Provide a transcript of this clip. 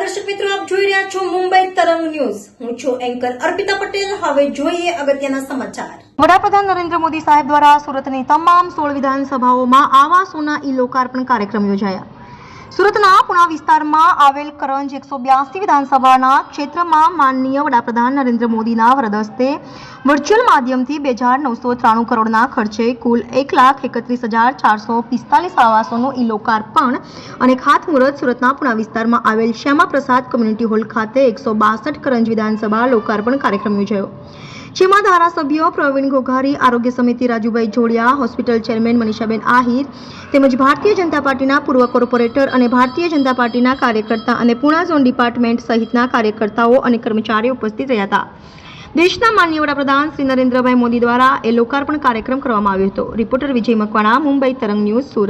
દર્શક મિત્રો, આપ જોઈ રહ્યા છો મુંબઈ તરંગ ન્યૂઝ. હું છું એન્કર અર્પિતા પટેલ. હવે જોઈએ અગત્યના સમાચાર. વડાપ્રધાન નરેન્દ્ર મોદી સાહેબ દ્વારા સુરતની તમામ સોળ વિધાનસભાઓમાં આવાસોના ઈ લોકાર્પણ કાર્યક્રમ યોજાયા. સુરતના પુણા વિસ્તારમાં આવેલ કરંજ એકસો બ્યાસી વિધાનસભાના ક્ષેત્રમાં માનનીય વડાપ્રધાન નરેન્દ્ર મોદીના વરદસ્તે વર્ચ્યુઅલ માધ્યમથી બે હજાર નવસો ત્રાણું કરોડના ખર્ચે કુલ એક લાખ એકત્રીસ હજાર ચારસો પિસ્તાલીસ આવાસોનું ઈ લોકાર્પણ અને ખાતમુહૂર્ત સુરતના પુણા વિસ્તારમાં આવેલ શ્યામાપ્રસાદ કોમ્યુનિટી હોલ ખાતે એકસો બાસઠ કરંજ વિધાનસભા લોકાર્પણ કાર્યક્રમ યોજાયો. જેમાં ધારાસભ્યો પ્રવીણ ઘોઘારી, આરોગ્ય સમિતિ રાજુભાઈ જોડિયા, હોસ્પિટલ ચેરમેન મનીષાબેન આહિર તેમજ ભારતીય જનતા પાર્ટીના પૂર્વ કોર્પોરેટર અને ભારતીય જનતા પાર્ટીના કાર્યકર્તા અને પૂણા ઝોન ડિપાર્ટમેન્ટ સહિતના કાર્યકર્તાઓ અને કર્મચારીઓ ઉપસ્થિત રહ્યા હતા. દેશના માન્ય વડાપ્રધાન શ્રી નરેન્દ્રભાઈ મોદી દ્વારા એ લોકાર્પણ કાર્યક્રમ કરવામાં આવ્યો હતો. રિપોર્ટર વિજય મકવાણા, મુંબઈ તરંગ ન્યૂઝ, સુરત.